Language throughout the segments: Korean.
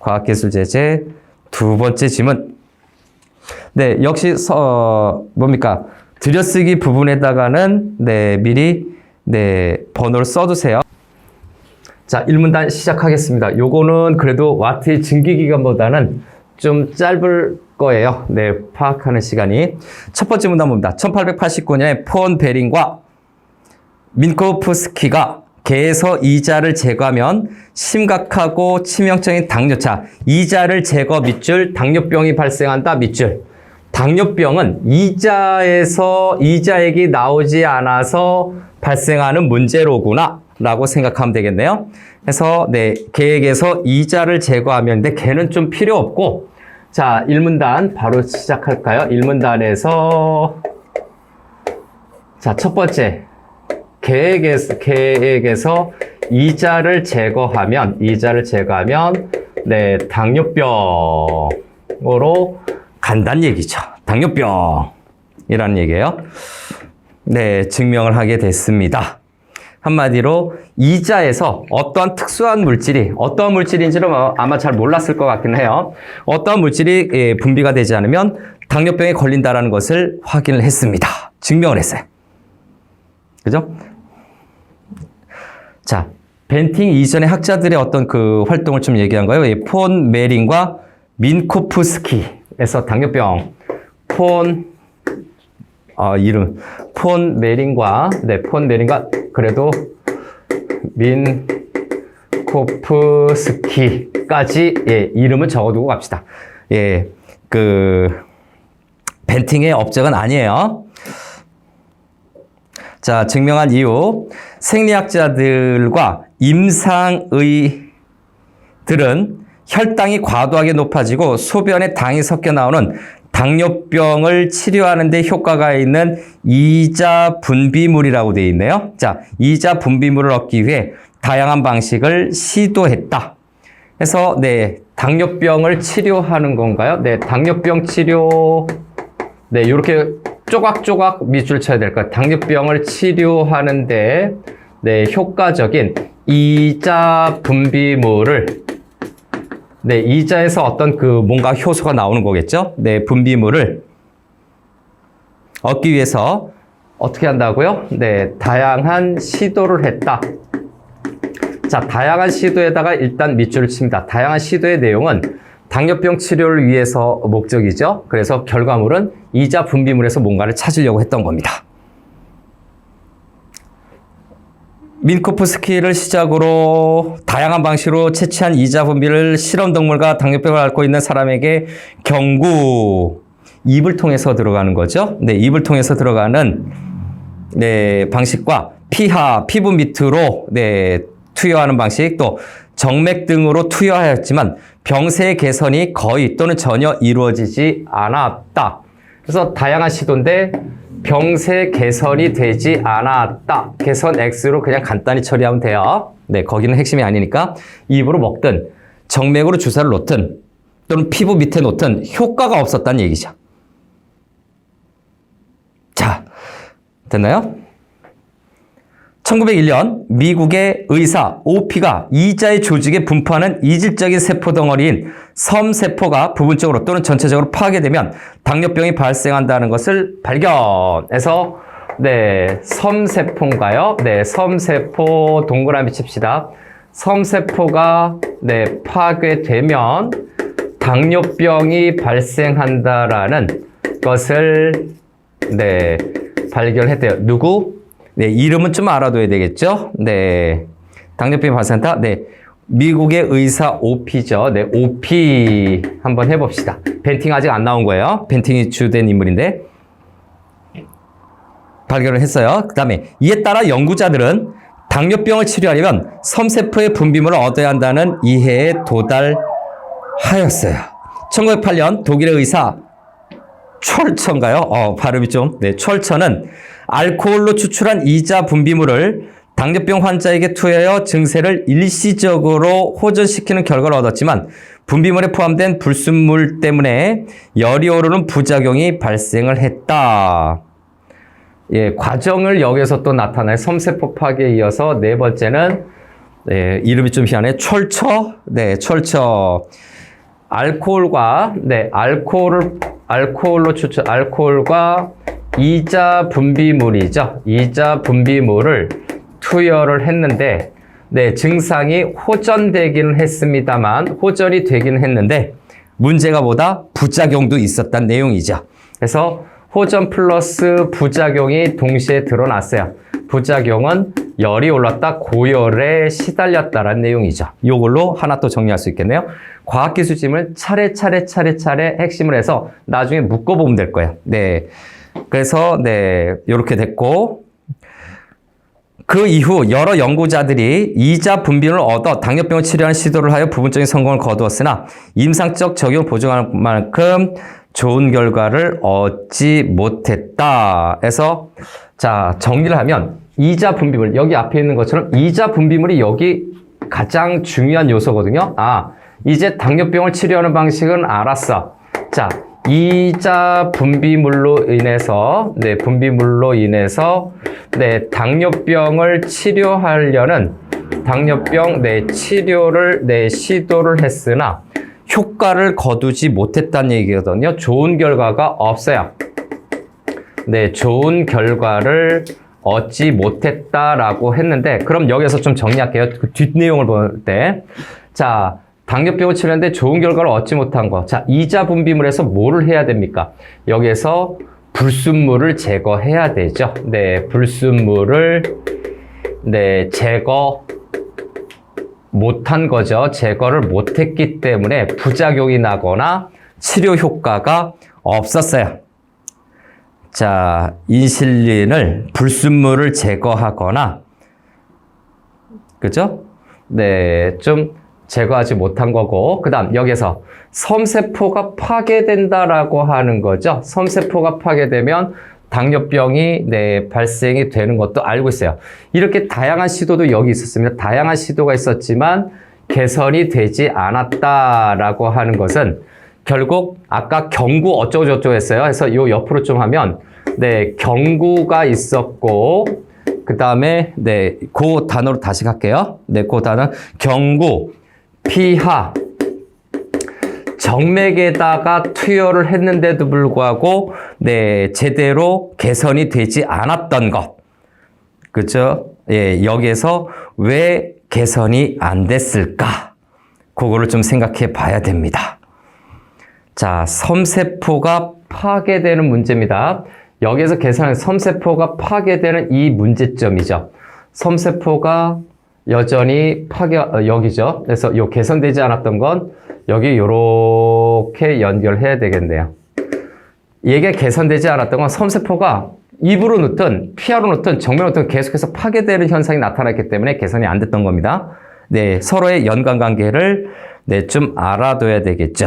과학기술 제재 두 번째 질문. 네, 역시 서, 뭡니까? 들여쓰기 부분에다가는 네, 미리 네, 번호를 써두세요. 자, 1문단 시작하겠습니다. 요거는 그래도 와트의 증기기간보다는 좀 짧을 거예요. 네, 파악하는 시간이. 첫 번째 문단 봅니다. 1889년에 폰 베링과 민코프스키가 개에서 이자를 제거하면 심각하고 치명적인 당뇨차, 이자를 제거 밑줄, 당뇨병이 발생한다 밑줄. 당뇨병은 이자에서 이자액이 나오지 않아서 발생하는 문제로구나 라고 생각하면 되겠네요. 그래서 네, 계획에서 이자를 제거하면 근데 걔는 좀 필요 없고 자, 1문단 바로 시작할까요? 1문단에서 자, 첫 번째 계획에서, 계획에서 이자를 제거하면, 이자를 제거하면, 네, 당뇨병으로 간다는 얘기죠. 당뇨병이라는 얘기예요. 네, 증명을 하게 됐습니다. 한마디로 이자에서 어떠한 특수한 물질이 어떠한 물질인지는 아마 잘 몰랐을 것 같긴 해요. 어떠한 물질이 예, 분비가 되지 않으면 당뇨병에 걸린다라는 것을 확인을 했습니다. 증명을 했어요. 그죠? 자, 벤팅 이전의 학자들의 어떤 그 활동을 좀 얘기한 거예요. 이폰 메린과 민코프스키에서 당뇨병, 폰, 아, 이름, 폰 메린과, 네, 폰 메린과, 그래도 민코프스키까지, 예, 이름을 적어두고 갑시다. 예, 그, 벤팅의 업적은 아니에요. 자, 증명한 이유. 생리학자들과 임상의들은 혈당이 과도하게 높아지고 소변에 당이 섞여 나오는 당뇨병을 치료하는 데 효과가 있는 이자 분비물이라고 되어 있네요. 자, 이자 분비물을 얻기 위해 다양한 방식을 시도했다. 그래서 네, 당뇨병을 치료하는 건가요? 네, 당뇨병 치료 네, 이렇게 쪼각쪼각 밑줄 쳐야 될 거예요. 당뇨병을 치료하는데 네, 효과적인 이자 분비물을 네, 이자에서 어떤 그 뭔가 효소가 나오는 거겠죠? 네, 분비물을 얻기 위해서 어떻게 한다고요? 네, 다양한 시도를 했다. 자, 다양한 시도에다가 일단 밑줄을 칩니다. 다양한 시도의 내용은 당뇨병 치료를 위해서 목적이죠. 그래서 결과물은 이자 분비물에서 뭔가를 찾으려고 했던 겁니다. 민코프스키를 시작으로 다양한 방식으로 채취한 이자 분비를 실험 동물과 당뇨병을 앓고 있는 사람에게 경구 입을 통해서 들어가는 거죠. 네, 입을 통해서 들어가는 네, 방식과 피하 피부 밑으로 네, 투여하는 방식 또 정맥 등으로 투여하였지만 병세 개선이 거의 또는 전혀 이루어지지 않았다. 그래서 다양한 시도인데 병세 개선이 되지 않았다. 개선 X로 그냥 간단히 처리하면 돼요. 네, 거기는 핵심이 아니니까 입으로 먹든 정맥으로 주사를 놓든 또는 피부 밑에 놓든 효과가 없었다는 얘기죠. 자, 됐나요? 1901년 미국의 의사 오피가 이자의 조직에 분포하는 이질적인 세포 덩어리인 섬세포가 부분적으로 또는 전체적으로 파괴되면 당뇨병이 발생한다는 것을 발견해서 네, 섬세포인가요? 네, 섬세포 동그라미 칩시다. 섬세포가 네, 파괴되면 당뇨병이 발생한다라는 것을 네, 발견했대요. 누구? 네, 이름은 좀 알아둬야 되겠죠? 네. 당뇨병 발생한다? 네. 미국의 의사 오피죠. 네, 오피 한번 해봅시다. 벤팅 아직 안 나온 거예요. 벤팅이 주된 인물인데. 발견을 했어요. 그 다음에 이에 따라 연구자들은 당뇨병을 치료하려면 섬세포의 분비물을 얻어야 한다는 이해에 도달하였어요. 1908년 독일의 의사 철처인가요? 어, 발음이 좀. 네, 철처는 알코올로 추출한 이자 분비물을 당뇨병 환자에게 투여하여 증세를 일시적으로 호전시키는 결과를 얻었지만 분비물에 포함된 불순물 때문에 열이 오르는 부작용이 발생을 했다. 예, 과정을 여기서 또 나타나요. 섬세포 파괴에 이어서 네 번째는 네, 이름이 좀 희한해. 철처. 네, 철처. 알코올과 네, 알코올을 알코올로 추천 알코올과 이자 분비물이죠. 이자 분비물을 투여를 했는데 네, 증상이 호전되기는 했습니다만 호전이 되기는 했는데 문제가 뭐다? 부작용도 있었단 내용이죠. 그래서 호전 플러스 부작용이 동시에 드러났어요. 부작용은 열이 올랐다 고열에 시달렸다라는 내용이죠. 이걸로 하나 또 정리할 수 있겠네요. 과학기술짐을 차례차례 차례차례 핵심을 해서 나중에 묶어보면 될 거예요. 네. 그래서 네 이렇게 됐고 그 이후 여러 연구자들이 이자 분비를 얻어 당뇨병을 치료하는 시도를 하여 부분적인 성공을 거두었으나 임상적 적용을 보증할 만큼 좋은 결과를 얻지 못했다. 해서 자 정리를 하면 이자 분비물 여기 앞에 있는 것처럼 이자 분비물이 여기 가장 중요한 요소거든요. 아 이제 당뇨병을 치료하는 방식은 알았어. 자 이자 분비물로 인해서 네 분비물로 인해서 네 당뇨병을 치료하려는 당뇨병 네 치료를 네 시도를 했으나 효과를 거두지 못했다는 얘기거든요. 좋은 결과가 없어요. 네, 좋은 결과를 얻지 못했다라고 했는데, 그럼 여기서 좀 정리할게요. 그 뒷내용을 볼 때. 자, 당뇨병을 치료하는데 좋은 결과를 얻지 못한 거. 자, 이자 분비물 에서 뭐를 해야 됩니까? 여기에서 불순물을 제거해야 되죠. 네, 불순물을, 네, 제거, 못한 거죠. 제거를 못했기 때문에 부작용이 나거나 치료 효과가 없었어요. 자, 인슐린을 불순물을 제거하거나, 그죠? 네, 좀 제거하지 못한 거고, 그 다음 여기서 섬세포가 파괴된다라고 하는 거죠. 섬세포가 파괴되면 당뇨병이 네, 발생이 되는 것도 알고 있어요. 이렇게 다양한 시도도 여기 있었습니다. 다양한 시도가 있었지만 개선이 되지 않았다라고 하는 것은 결국 아까 경구 어쩌고 저쩌고 했어요. 그래서 요 옆으로 좀 하면 네, 경구가 있었고 그 다음에 네, 그 단어로 다시 갈게요. 네, 그 단어 경구, 피하, 정맥에다가 투여를 했는데도 불구하고 네, 제대로 개선이 되지 않았던 것. 그죠? 예, 여기에서 왜 개선이 안 됐을까? 그거를 좀 생각해 봐야 됩니다. 자, 섬세포가 파괴되는 문제입니다. 여기에서 계산한 섬세포가 파괴되는 이 문제점이죠. 섬세포가 여전히 파괴, 어, 여기죠. 그래서 요 개선되지 않았던 건 여기 요렇게 연결해야 되겠네요. 이게 개선되지 않았던 건 섬세포가 입으로 넣든 피하로 넣든 정면으로 넣든 계속해서 파괴되는 현상이 나타났기 때문에 개선이 안 됐던 겁니다. 네, 서로의 연관관계를 네, 좀 알아둬야 되겠죠.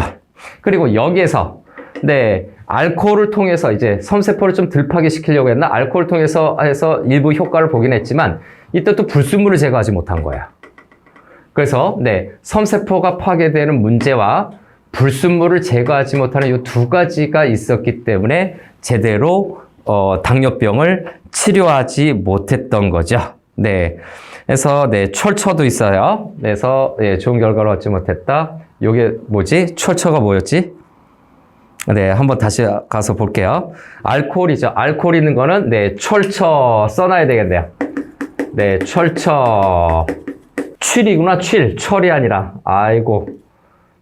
그리고 여기에서 네, 알코올을 통해서 이제 섬세포를 좀 덜 파괴시키려고 했나? 알코올을 통해서 해서 일부 효과를 보긴 했지만 이때 또 불순물을 제거하지 못한 거야. 그래서 네, 섬세포가 파괴되는 문제와 불순물을 제거하지 못하는 이 두 가지가 있었기 때문에 제대로 어, 당뇨병을 치료하지 못했던 거죠. 네. 그래서 네, 철처도 있어요. 그래서 네, 좋은 결과를 얻지 못했다. 요게 뭐지? 철처가 뭐였지? 네, 한번 다시 가서 볼게요. 알코올이죠. 알코올 있는 거는 네, 철처 써놔야 되겠네요. 네, 철처. 칠이구나, 칠. 철이 아니라. 아이고.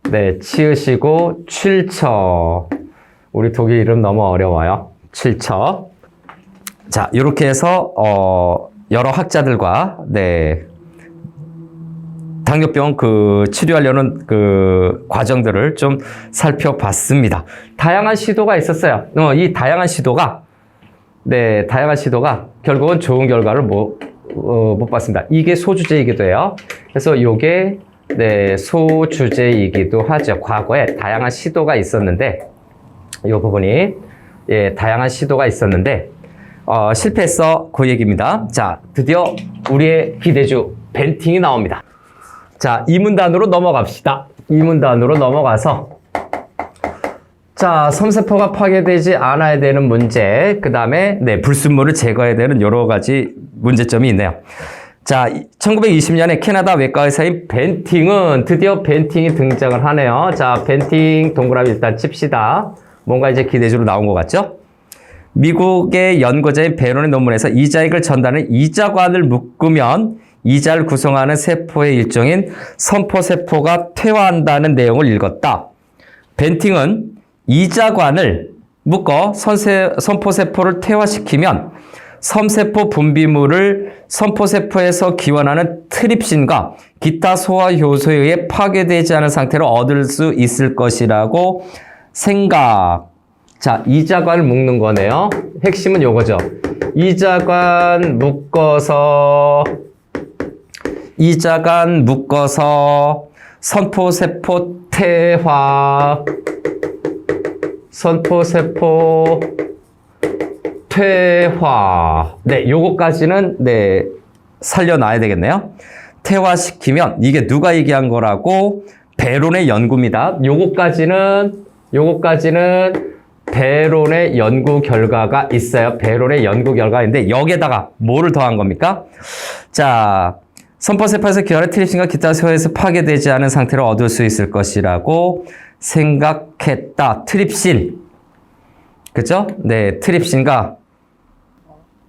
네, 치으시고, 칠처. 우리 독일 이름 너무 어려워요. 칠처. 자, 이렇게 해서, 어, 여러 학자들과, 네, 당뇨병 그 치료하려는 그 과정들을 좀 살펴봤습니다. 다양한 시도가 있었어요. 어, 이 다양한 시도가 네, 다양한 시도가 결국은 좋은 결과를 못, 어, 못 봤습니다. 이게 소주제이기도 해요. 그래서 이게 네, 소주제이기도 하죠. 과거에 다양한 시도가 있었는데 이 부분이 예, 다양한 시도가 있었는데 어, 실패했어 그 얘기입니다. 자, 드디어 우리의 기대주 벤팅이 나옵니다. 자, 이 문단으로 넘어갑시다. 이 문단으로 넘어가서 자, 섬세포가 파괴되지 않아야 되는 문제, 그 다음에 네, 불순물을 제거해야 되는 여러 가지 문제점이 있네요. 자, 1920년에 캐나다 외과 의사인 벤팅은 드디어 벤팅이 등장을 하네요. 자, 벤팅 동그라미 일단 칩시다. 뭔가 이제 기대주로 나온 것 같죠? 미국의 연구자인 베론의 논문에서 이자액을 전달하는 이자관을 묶으면 이자를 구성하는 세포의 일종인 선포세포가 퇴화한다는 내용을 읽었다. 벤팅은 이자관을 묶어 선세, 선포세포를 퇴화시키면 섬세포 분비물을 선포세포에서 기원하는 트립신과 기타 소화 효소에 의해 파괴되지 않은 상태로 얻을 수 있을 것이라고 생각. 자, 이자관을 묶는 거네요. 핵심은 요거죠. 이자관 묶어서 이자관 묶어서 선포세포 퇴화 선포세포 퇴화. 네 요거까지는 네 살려놔야 되겠네요. 퇴화시키면 이게 누가 얘기한 거라고? 베론의 연구입니다. 요거까지는 요거까지는 베론의 연구 결과가 있어요. 베론의 연구 결과인데 여기에다가 뭐를 더한 겁니까? 자 선포세포에서 기혈의 트립신과 기타 소에서 파괴되지 않은 상태로 얻을 수 있을 것이라고 생각했다. 트립신. 그죠? 네, 트립신과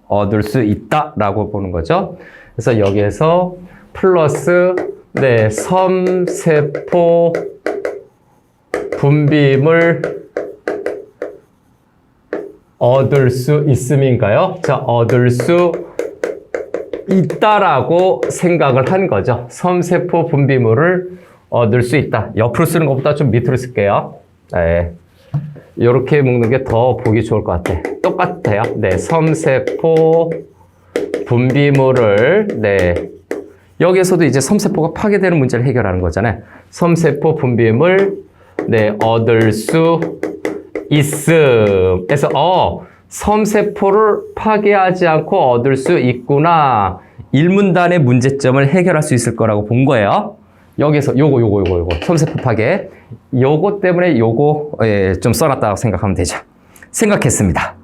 얻을 수 있다라고 보는 거죠. 그래서 여기에서 플러스 네, 섬세포 분비물 얻을 수 있음인가요? 자, 얻을 수 있다라고 생각을 한 거죠. 섬세포 분비물을 얻을 수 있다. 옆으로 쓰는 것보다 좀 밑으로 쓸게요. 네. 이렇게 묶는 게 더 보기 좋을 것 같아. 똑같아요. 네. 섬세포 분비물을, 네. 여기에서도 이제 섬세포가 파괴되는 문제를 해결하는 거잖아요. 섬세포 분비물, 네. 얻을 수 있음. 그래서, 어, 섬세포를 파괴하지 않고 얻을 수 있구나. 일문단의 문제점을 해결할 수 있을 거라고 본 거예요. 여기서 요거 요거 요거 요거 섬세포 파괴 요거 때문에 요거 예, 좀 써놨다고 생각하면 되죠. 생각했습니다.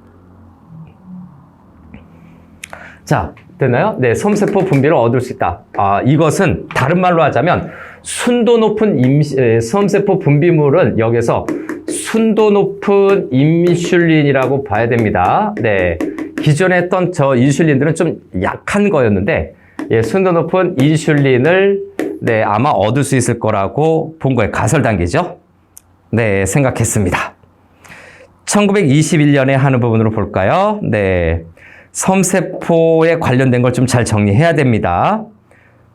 자, 됐나요? 네, 섬세포 분비를 얻을 수 있다. 아, 이것은 다른 말로 하자면 순도 높은 임시, 에, 섬세포 분비물은 여기서 순도 높은 인슐린이라고 봐야 됩니다. 네, 기존에 했던 저 인슐린들은 좀 약한 거였는데 예, 순도 높은 인슐린을 네, 아마 얻을 수 있을 거라고 본 거예요. 가설 단계죠. 네, 생각했습니다. 1921년에 하는 부분으로 볼까요? 네. 섬세포에 관련된 걸 좀 잘 정리해야 됩니다.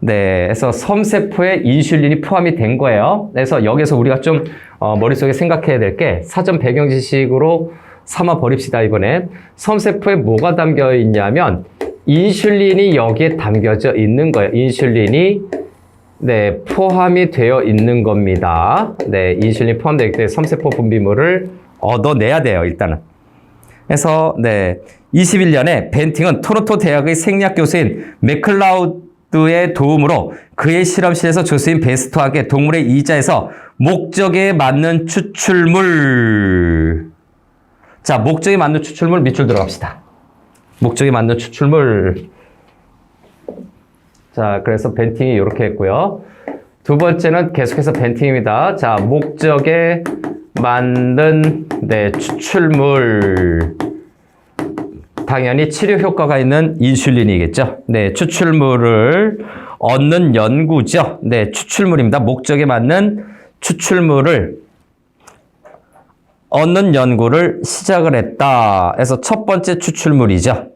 네. 그래서 섬세포에 인슐린이 포함이 된 거예요. 그래서 여기서 우리가 좀 어, 머릿속에 생각해야 될 게 사전 배경 지식으로 삼아 버립시다, 이번엔. 섬세포에 뭐가 담겨 있냐면 인슐린이 여기에 담겨져 있는 거예요. 인슐린이 네, 포함이 되어 있는 겁니다. 네, 인슐린 포함되어 있기 때문에 섬세포 분비물을 얻어내야 돼요, 일단은. 그래서, 네, 21년에 벤팅은 토론토 대학의 생리학 교수인 맥클라우드의 도움으로 그의 실험실에서 조수인 베스트와 함께 동물의 이자에서 목적에 맞는 추출물. 자, 목적에 맞는 추출물 밑줄 들어갑시다. 목적에 맞는 추출물. 자, 그래서 벤팅이 이렇게 했고요. 두 번째는 계속해서 벤팅입니다. 자, 목적에 만든 네, 추출물. 당연히 치료 효과가 있는 인슐린이겠죠. 네, 추출물을 얻는 연구죠. 네, 추출물입니다. 목적에 맞는 추출물을 얻는 연구를 시작을 했다. 그래서 첫 번째 추출물이죠.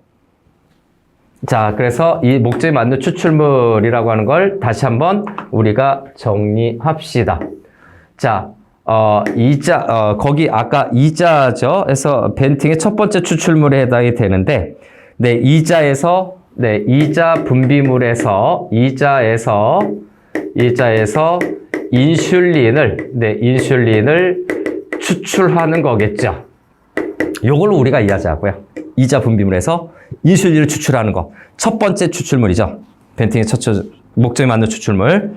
자, 그래서 이 목적에 맞는 추출물이라고 하는 걸 다시 한번 우리가 정리합시다. 자, 어, 이자, 어, 거기 아까 이자죠. 그래서 벤팅의 첫 번째 추출물에 해당이 되는데, 네, 이자에서, 네, 이자 분비물에서, 이자에서, 이자에서 인슐린을, 네, 인슐린을 추출하는 거겠죠. 요걸로 우리가 이해하자고요. 이자 분비물에서 인슐린을 추출하는 거. 첫 번째 추출물이죠. 벤팅의 첫 주- 목적에 맞는 추출물.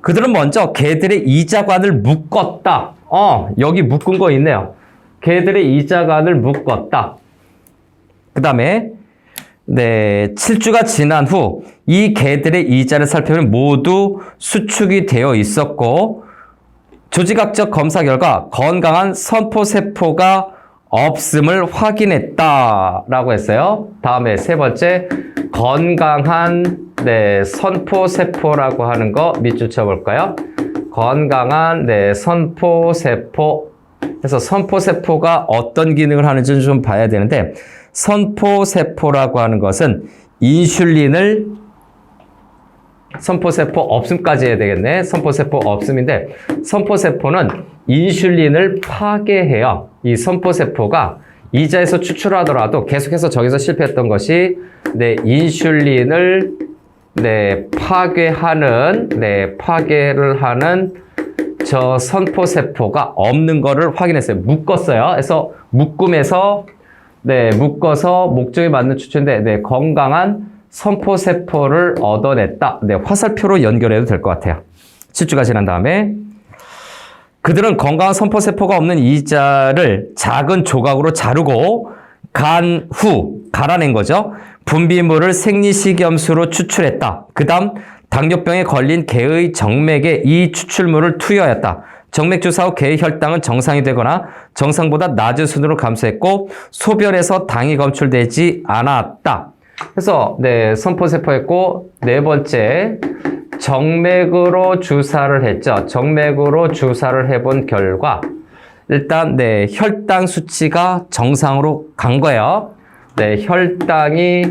그들은 먼저 개들의 이자관을 묶었다. 어, 여기 묶은 거 있네요. 개들의 이자관을 묶었다. 그 다음에 네, 7주가 지난 후 이 개들의 이자를 살펴보면 모두 수축이 되어 있었고 조직학적 검사 결과 건강한 선포세포가 없음을 확인했다라고 했어요. 다음에 세 번째 건강한 네, 선포 세포라고 하는 거 밑줄 쳐 볼까요? 건강한 네, 선포 세포 그래서 선포 세포가 어떤 기능을 하는지 좀 봐야 되는데 선포 세포라고 하는 것은 인슐린을 선포세포 없음까지 해야 되겠네. 선포세포 없음인데 선포세포는 인슐린을 파괴해요. 이 선포세포가 이자에서 추출하더라도 계속해서 저기서 실패했던 것이 네, 인슐린을 네, 파괴하는 네, 파괴를 하는 저 선포세포가 없는 거를 확인했어요. 묶었어요. 그래서 묶음에서 네, 묶어서 목적에 맞는 추출인데 네, 건강한 선포세포를 얻어냈다. 네, 화살표로 연결해도 될 것 같아요. 7주가 지난 다음에 그들은 건강한 선포세포가 없는 이자를 작은 조각으로 자르고 간 후 갈아낸 거죠. 분비물을 생리식염수로 추출했다. 그 다음 당뇨병에 걸린 개의 정맥에 이 추출물을 투여했다. 정맥 주사 후 개의 혈당은 정상이 되거나 정상보다 낮은 수준으로 감소했고 소변에서 당이 검출되지 않았다. 그래서 네 선포세포했고 네 번째 정맥으로 주사를 했죠. 정맥으로 주사를 해본 결과 일단 네 혈당 수치가 정상으로 간 거예요. 네 혈당이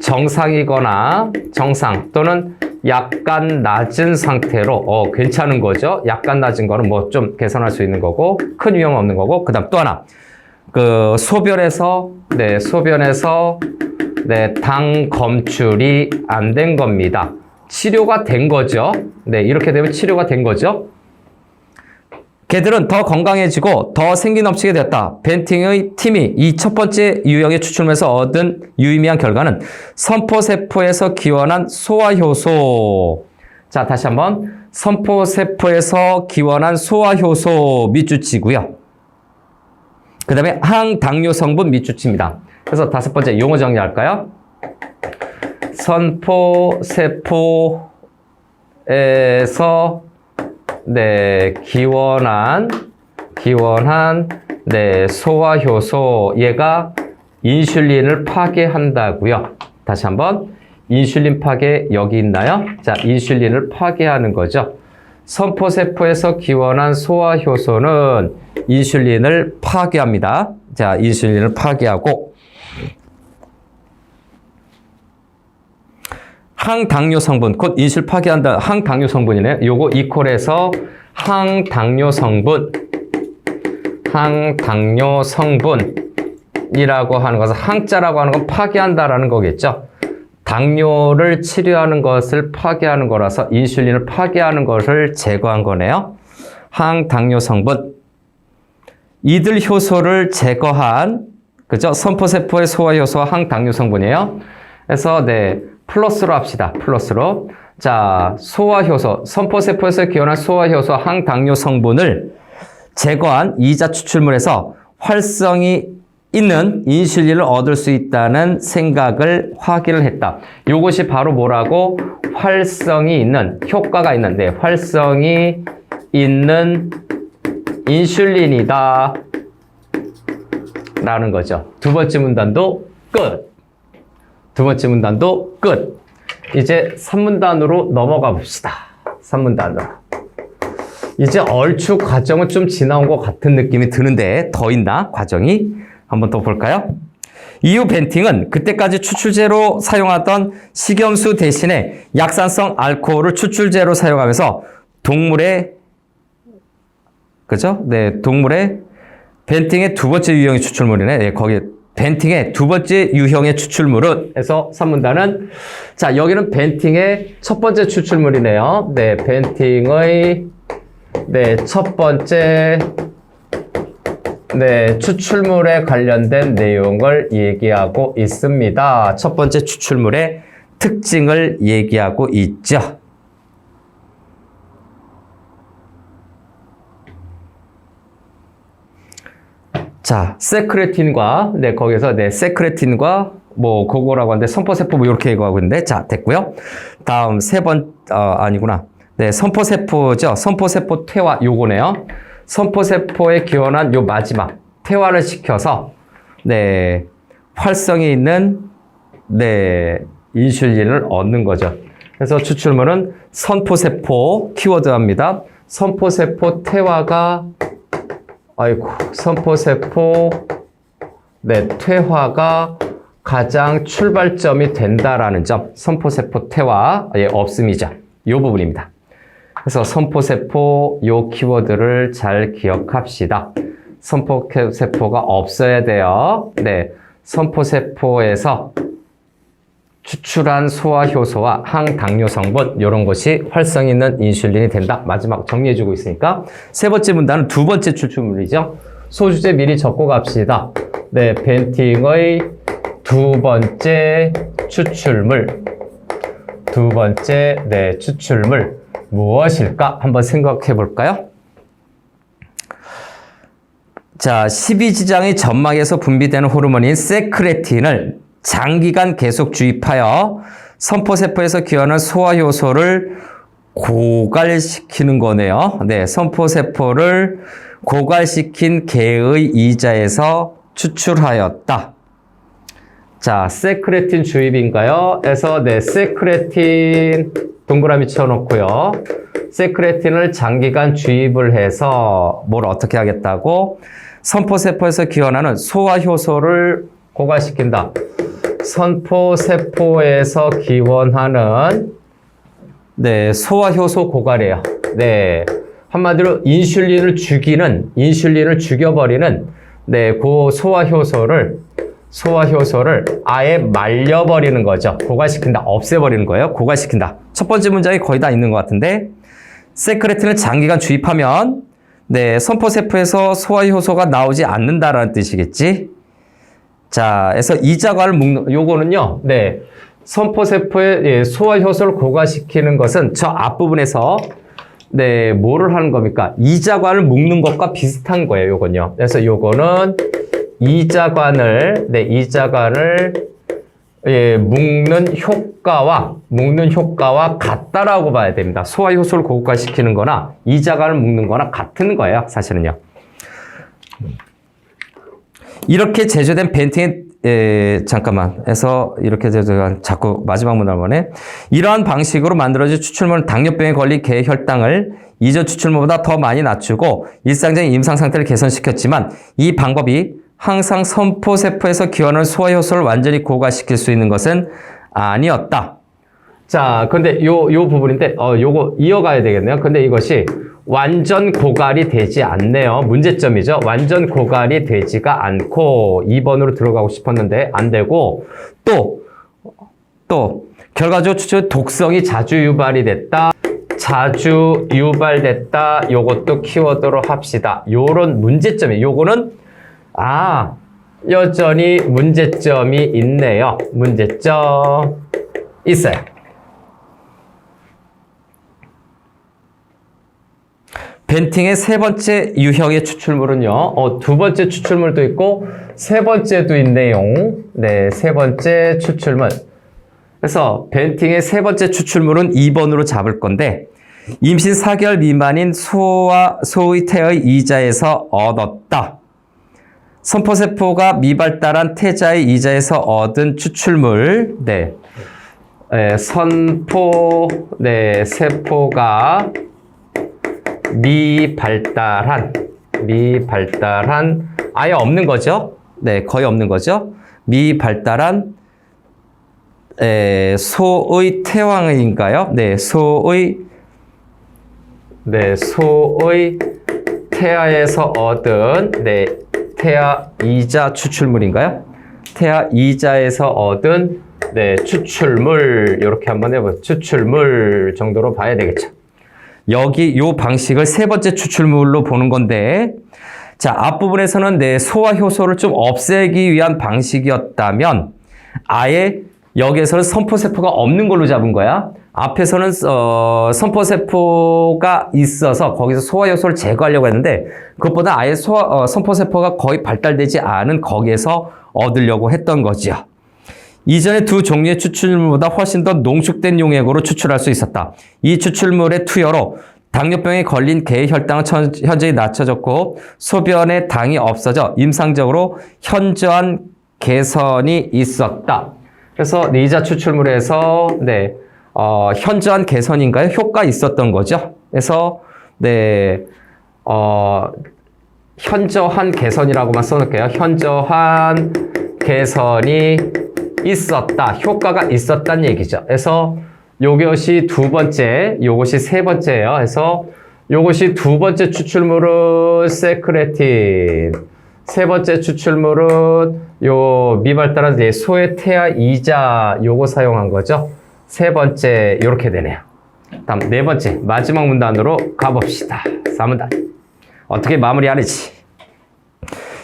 정상이거나 정상 또는 약간 낮은 상태로 어 괜찮은 거죠. 약간 낮은 거는 뭐 좀 개선할 수 있는 거고 큰 위험 없는 거고 그다음 또 하나 그 소변에서 네 소변에서 네당 검출이 안 된 겁니다. 치료가 된 거죠. 네 이렇게 되면 치료가 된 거죠. 개들은 더 건강해지고 더 생기 넘치게 되었다. 벤팅의 팀이 이 첫 번째 유형의 추출물에서 얻은 유의미한 결과는 선포세포에서 기원한 소화효소. 자, 다시 한번. 선포세포에서 기원한 소화효소 밑줄 치고요. 그 다음에 항당뇨 성분 밑줄 칩니다. 그래서 다섯 번째 용어 정리할까요? 선포 세포에서 네, 기원한, 기원한, 네, 소화효소, 얘가 인슐린을 파괴한다고요. 다시 한번, 인슐린 파괴 여기 있나요? 자, 인슐린을 파괴하는 거죠. 선포세포에서 기원한 소화효소는 인슐린을 파괴합니다. 자, 인슐린을 파괴하고, 항당뇨 성분, 곧 인슐 파괴한다. 항당뇨 성분이네. 요거 이퀄에서 항당뇨 성분, 항당뇨 성분이라고 하는 것은 항자라고 하는 건 파괴한다라는 거겠죠. 당뇨를 치료하는 것을 파괴하는 거라서 인슐린을 파괴하는 것을 제거한 거네요. 항당뇨 성분. 이들 효소를 제거한 그죠? 선포세포의 소화 효소와 항당뇨 성분이에요. 그래서 네. 플러스로 합시다. 플러스로. 자, 소화 효소, 선포세포에서 기원한 소화 효소 항당뇨 성분을 제거한 이자 추출물에서 활성이 있는 인슐린을 얻을 수 있다는 생각을 확인을 했다. 이것이 바로 뭐라고? 활성이 있는, 효과가 있는, 네, 활성이 있는 인슐린이다. 라는 거죠. 두 번째 문단도 끝. 두 번째 문단도 끝. 이제 3문단으로 넘어가 봅시다. 3문단으로. 이제 얼추 과정은 좀 지나온 것 같은 느낌이 드는데 더 있나? 과정이? 한번 더 볼까요? 이후 벤팅은 그때까지 추출제로 사용하던 식염수 대신에 약산성 알코올을 추출제로 사용하면서 동물의 그죠? 네, 동물의 벤팅의 두 번째 유형의 추출물이네. 네, 거기에 벤팅의 두 번째 유형의 추출물은 해서 선문단은 자 여기는 벤팅의 첫 번째 추출물이네요. 네, 벤팅의 네 첫 번째 네 추출물에 관련된 내용을 얘기하고 있습니다. 첫 번째 추출물의 특징을 얘기하고 있죠. 자, 세크레틴과 네, 거기서 네, 세크레틴과 뭐 그거라고 하는데 선포세포 뭐 이렇게 얘기하고 있는데 자 됐고요. 다음 세 번 어, 아니구나. 네 선포세포죠. 선포세포 퇴화 요거네요. 선포세포에 기원한 요 마지막 퇴화를 시켜서 네 활성이 있는 네 인슐린을 얻는 거죠. 그래서 추출물은 선포세포 키워드합니다. 선포세포 퇴화가 아이고 선포세포 네 퇴화가 가장 출발점이 된다라는 점 선포세포 퇴화의 없음이죠. 이 부분입니다. 그래서 선포세포 요 키워드를 잘 기억합시다. 선포세포가 없어야 돼요. 네, 선포세포에서 추출한 소화 효소와 항당뇨 성분 이런 것이 활성 있는 인슐린이 된다. 마지막 정리해주고 있으니까 세 번째 문단은 두 번째 추출물이죠. 소주제 미리 적고 갑시다. 네, 벤팅의 두 번째 추출물 두 번째 네 추출물 무엇일까 한번 생각해 볼까요? 자, 12지장의 점막에서 분비되는 호르몬인 세크레틴을 장기간 계속 주입하여 선포세포에서 기원한 소화효소를 고갈시키는 거네요. 네, 선포세포를 고갈시킨 개의 이자에서 추출하였다. 자, 세크레틴 주입인가요? 에서 네, 세크레틴 동그라미 쳐놓고요. 세크레틴을 장기간 주입을 해서 뭘 어떻게 하겠다고? 선포세포에서 기원하는 소화효소를 고갈시킨다. 선포세포에서 기원하는 네, 소화효소 고갈이에요. 네. 한마디로 인슐린을 죽이는, 인슐린을 죽여버리는 네, 그 소화효소를 소화 효소를 아예 말려버리는 거죠. 고갈시킨다. 없애버리는 거예요. 고갈시킨다. 첫 번째 문장이 거의 다 있는 것 같은데 세크레틴을 장기간 주입하면 네, 선포세포에서 소화 효소가 나오지 않는다라는 뜻이겠지. 자, 그래서 이자과를 묶는 요거는요. 네. 선포세포의 예, 소화 효소를 고갈시키는 것은 저 앞부분에서 네, 뭐를 하는 겁니까? 이자관을 묶는 것과 비슷한 거예요, 요건요. 그래서 요거는 이자관을, 네, 이자관을 예, 묶는 효과와, 묶는 효과와 같다라고 봐야 됩니다. 소화효소를 고갈시키는 거나, 이자관을 묶는 거나 같은 거예요, 사실은요. 이렇게 제조된 벤팅의 에, 잠깐만 해서 이렇게 제조한 자꾸 마지막 문을 보네. 이러한 방식으로 만들어진 추출물은 당뇨병에 걸린 개의 혈당을 이전 추출물보다 더 많이 낮추고 일상적인 임상 상태를 개선시켰지만 이 방법이 항상 선포세포에서 기원하는 소화효소를 완전히 고갈시킬 수 있는 것은 아니었다. 자, 근데 요, 요 부분인데, 어, 요거 이어가야 되겠네요. 근데 이것이 완전 고갈이 되지 않네요. 문제점이죠. 완전 고갈이 되지가 않고 2번으로 들어가고 싶었는데 안 되고 또, 또, 결과적으로 추출 독성이 자주 유발이 됐다. 자주 유발됐다. 요것도 키워드로 합시다. 요런 문제점이, 요거는, 아, 여전히 문제점이 있네요. 문제점 있어요. 벤팅의 세 번째 유형의 추출물은요, 어, 두 번째 추출물도 있고, 세 번째도 있네요. 네, 세 번째 추출물. 그래서 벤팅의 세 번째 추출물은 2번으로 잡을 건데, 임신 4개월 미만인 소와 소의 태의 이자에서 얻었다. 선포세포가 미발달한 태자의 이자에서 얻은 추출물, 네. 네, 선포, 네, 세포가 미발달한 미발달한 아예 없는 거죠. 네, 거의 없는 거죠. 미발달한 에, 소의 태왕인가요? 네, 소의 네, 소의 태아에서 얻은 네, 태아 이자 추출물인가요? 태아 이자에서 얻은 네, 추출물 이렇게 한번 해보죠. 추출물 정도로 봐야 되겠죠. 여기 요 방식을 세 번째 추출물로 보는 건데 자 앞부분에서는 내 소화 효소를 좀 없애기 위한 방식이었다면 아예 여기에서는 선포세포가 없는 걸로 잡은 거야. 앞에서는 어, 선포세포가 있어서 거기서 소화 효소를 제거하려고 했는데 그것보다 아예 소화, 어, 선포세포가 거의 발달되지 않은 거기에서 얻으려고 했던 거지요. 이전의 두 종류의 추출물보다 훨씬 더 농축된 용액으로 추출할 수 있었다. 이 추출물의 투여로 당뇨병에 걸린 개의 혈당은 천- 현저히 낮춰졌고 소변에 당이 없어져 임상적으로 현저한 개선이 있었다. 그래서 니자 추출물에서 네, 어, 현저한 개선인가요? 효과 있었던 거죠. 그래서 네, 어, 현저한 개선이라고만 써놓을게요. 현저한 개선이 있었다. 효과가 있었다는 얘기죠. 그래서 요것이 두 번째, 요것이 세 번째예요. 그래서 요것이 두 번째 추출물은 세크레틴. 세 번째 추출물은 요 미발달한 네, 소의 태아 이자 요거 사용한 거죠. 세 번째 이렇게 되네요. 다음 네 번째 마지막 문단으로 가봅시다. 4문단. 어떻게 마무리하는지.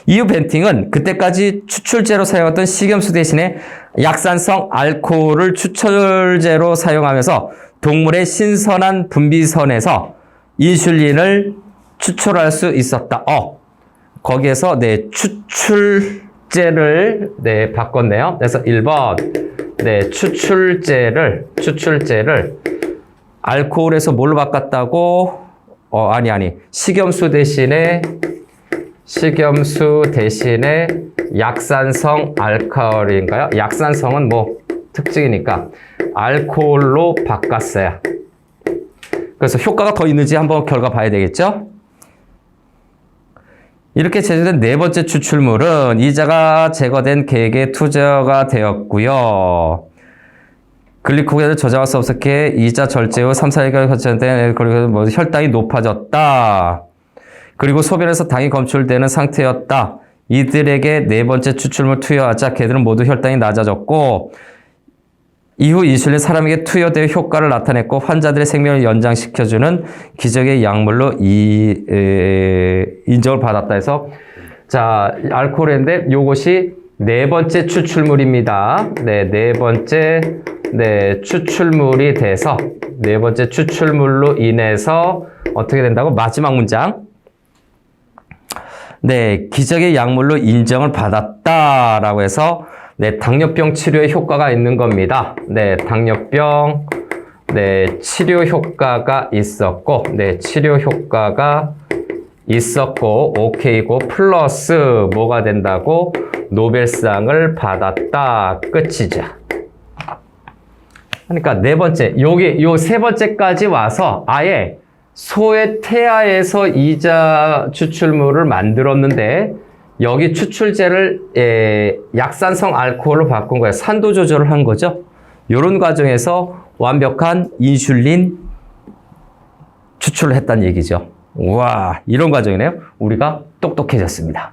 이후 벤팅은 그때까지 추출제로 사용했던 식염수 대신에 약산성 알코올을 추출제로 사용하면서 동물의 신선한 분비선에서 인슐린을 추출할 수 있었다. 어, 거기에서 네, 추출제를 네, 바꿨네요. 그래서 1번 네, 추출제를 추출제를 알코올에서 뭘로 바꿨다고? 어, 아니 아니. 식염수 대신에 식염수 대신에 약산성 알코올인가요? 약산성은 뭐 특징이니까 알코올로 바꿨어요. 그래서 효과가 더 있는지 한번 결과 봐야 되겠죠? 이렇게 제조된 네 번째 추출물은 이자가 제거된 계획에 투자가 되었고요. 글리코겐을 저장할 수 없었기에 이자 절제 후 3, 4일간 거쳐된 그리고 뭐 혈당이 높아졌다. 그리고 소변에서 당이 검출되는 상태였다. 이들에게 네 번째 추출물 투여하자 걔들은 모두 혈당이 낮아졌고 이후 인슐린 사람에게 투여되어 효과를 나타냈고 환자들의 생명을 연장시켜주는 기적의 약물로 이, 에, 인정을 받았다 해서 자 알코올인데 요것이 네 번째 추출물입니다. 네, 네 번째 네 추출물이 돼서 네 번째 추출물로 인해서 어떻게 된다고 마지막 문장 네, 기적의 약물로 인정을 받았다라고 해서 네, 당뇨병 치료에 효과가 있는 겁니다. 네, 당뇨병 네, 치료 효과가 있었고 네, 치료 효과가 있었고 오케이고 플러스 뭐가 된다고 노벨상을 받았다. 끝이죠. 그러니까 네 번째, 여기 요 세 번째까지 와서 아예 소의 태아에서 이자 추출물을 만들었는데 여기 추출제를 에, 약산성 알코올로 바꾼 거예요. 산도 조절을 한 거죠. 이런 과정에서 완벽한 인슐린 추출을 했다는 얘기죠. 와, 이런 과정이네요. 우리가 똑똑해졌습니다.